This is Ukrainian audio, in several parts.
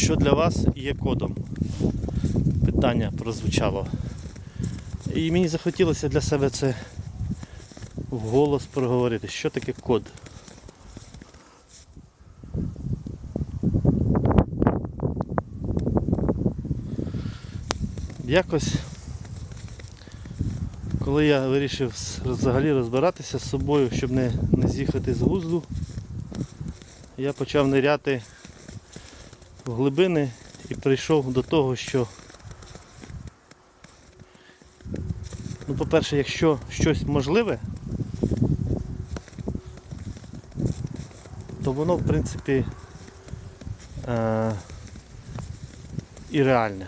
що для вас є кодом? Питання прозвучало. І мені захотілося для себе це вголос проговорити. Що таке код? Якось, коли я вирішив взагалі розбиратися з собою, щоб не, не з'їхати з глузду, я почав ниряти в глибини і прийшов до того, що, ну, по-перше, якщо щось можливе, то воно, в принципі, е- і реальне.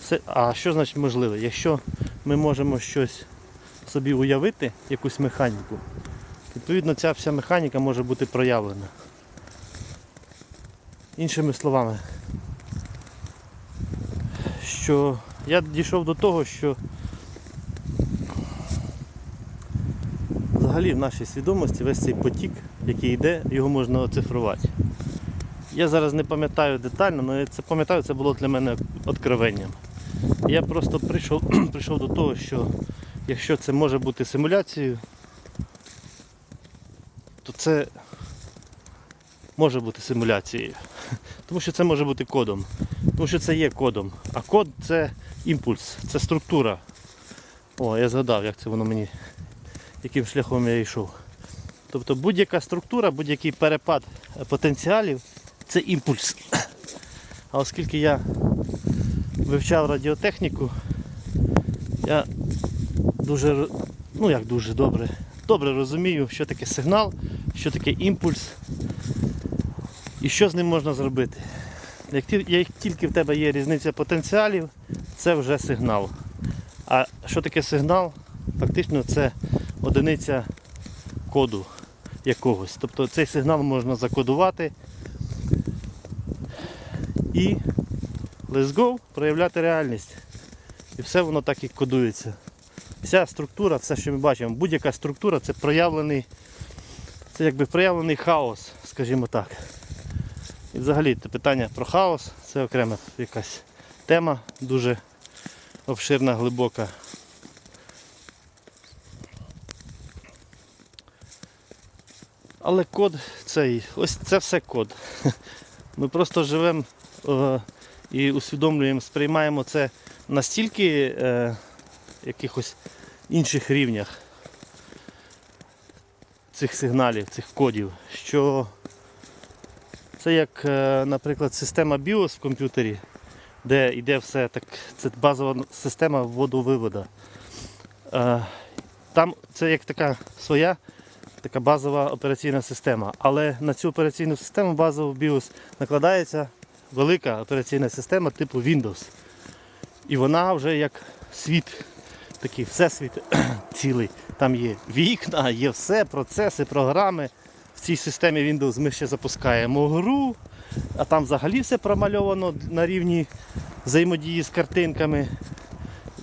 Все, а що значить можливе? Якщо ми можемо щось собі уявити, якусь механіку, відповідно ця вся механіка може бути проявлена. Іншими словами, що я дійшов до того, що взагалі в нашій свідомості весь цей потік, який йде, його можна оцифрувати. Я зараз не пам'ятаю детально, але це пам'ятаю, це було для мене откровенням. Я просто прийшов, прийшов до того, що якщо це може бути симуляцією, то це може бути симуляцією. Тому що це може бути кодом. Тому що це є кодом. А код це імпульс, це структура. О, я згадав, як це воно мені, яким шляхом я йшов. Тобто будь-яка структура, будь-який перепад потенціалів це імпульс. А оскільки я вивчав радіотехніку, я дуже, ну як дуже добре, добре розумію, що таке сигнал, що таке імпульс і що з ним можна зробити. Як, ті- як тільки в тебе є різниця потенціалів, це вже сигнал. А що таке сигнал? Фактично це одиниця коду якогось. Тобто цей сигнал можна закодувати і let's go, проявляти реальність. І все воно так і кодується. Вся структура, все, що ми бачимо, будь-яка структура це проявлений, це якби проявлений хаос, скажімо так. І взагалі це питання про хаос, це окрема якась тема, дуже обширна, глибока. Але код цей, ось це все код. Ми просто живемо е, і усвідомлюємо, сприймаємо це настільки е, якихось інших рівнях цих сигналів, цих кодів, що це як, е, наприклад, система BIOS в комп'ютері, де йде все так, це базова система вводу-виводу. Е, Там це як така своя така базова операційна система. Але на цю операційну систему базову BIOS накладається велика операційна система типу Windows. І вона вже як світ, такий всесвіт цілий. Там є вікна, є все, процеси, програми. В цій системі Windows ми ще запускаємо гру, а там взагалі все промальовано на рівні взаємодії з картинками.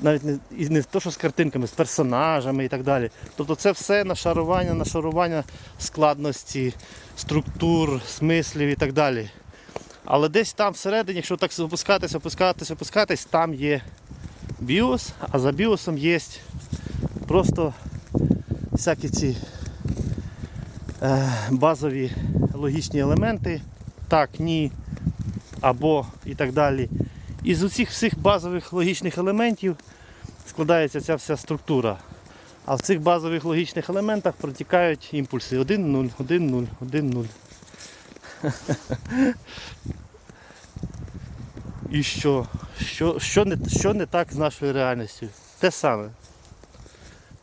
Навіть не, і не то, що з картинками, з персонажами і так далі. Тобто це все нашарування, нашарування складності, структур, смислів і так далі. Але десь там всередині, якщо так опускатись, опускатись, опускатись, там є BIOS, а за BIOS є просто всякі ці базові логічні елементи, так, ні, або і так далі. І з усіх всіх базових логічних елементів складається ця вся структура. А в цих базових логічних елементах протікають імпульси 1, 0, 1, 0, 1, 0. І що? Що, що, не, що не так з нашою реальністю? Те саме.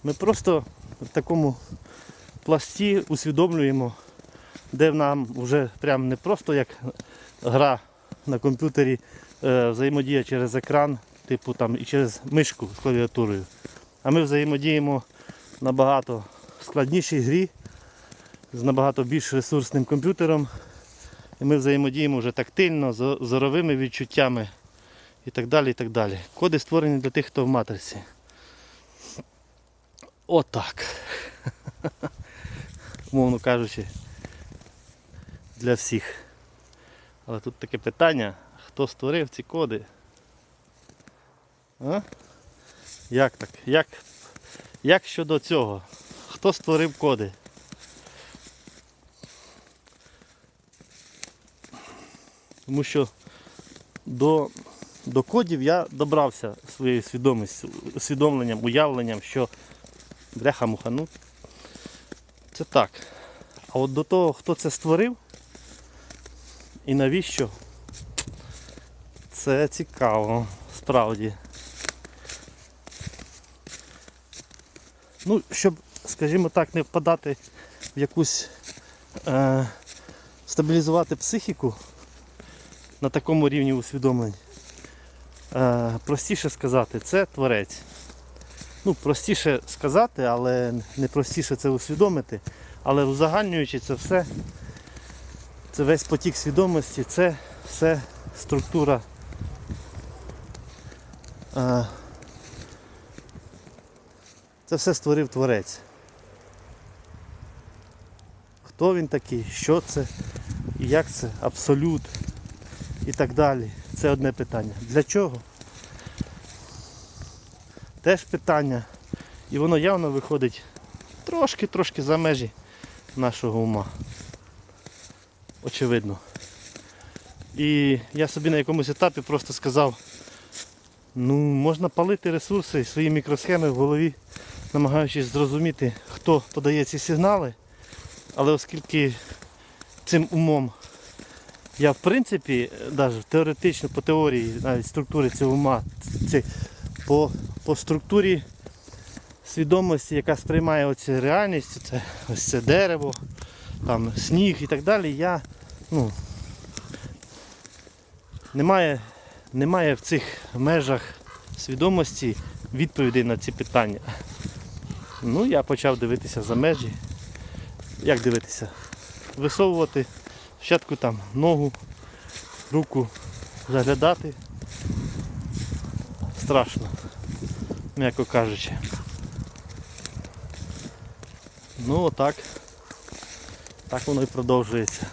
Ми просто в такому пласті усвідомлюємо, де нам вже прям не просто як гра на комп'ютері е, взаємодія через екран, типу там і через мишку з клавіатурою. А ми взаємодіємо набагато складнішій грі з набагато більш ресурсним комп'ютером. І ми взаємодіємо вже тактильно, з зоровими відчуттями і так далі. і так далі. Коди створені для тих, хто в матриці. Отак. Умовно кажучи, для всіх. Але тут таке питання, хто створив ці коди. А? Як так? Як, як щодо цього? Хто створив коди? Тому що до, до кодів я добрався своєю свідомістю, усвідомленням, уявленням, що бляха-муха, ну це так. А от до того, хто це створив і навіщо, це цікаво, справді. Ну, щоб, скажімо так, не впадати в якусь е, стабілізувати психіку на такому рівні усвідомлень. Е, простіше сказати, це творець. Ну, простіше сказати, але не простіше це усвідомити. Але узагальнюючи це все, це весь потік свідомості, це все структура. е, Це все створив творець. Хто він такий, що це, як це, абсолют і так далі. Це одне питання. Для чого? Теж питання. І воно явно виходить трошки-трошки за межі нашого ума. Очевидно. І я собі на якомусь етапі просто сказав, ну, можна палити ресурси, свої мікросхеми в голові, намагаючись зрозуміти, хто подає ці сигнали. Але оскільки цим умом я в принципі, навіть теоретично по теорії, навіть структури цього ума, ці, по, по структурі свідомості, яка сприймає оці реальність, це ось це дерево, там сніг і так далі, я ну, немає, немає в цих межах свідомості відповідей на ці питання. Ну, я почав дивитися за межі. Як дивитися? Висовувати спочатку там ногу, руку, заглядати. Страшно, м'яко кажучи. Ну отак. Так воно і продовжується.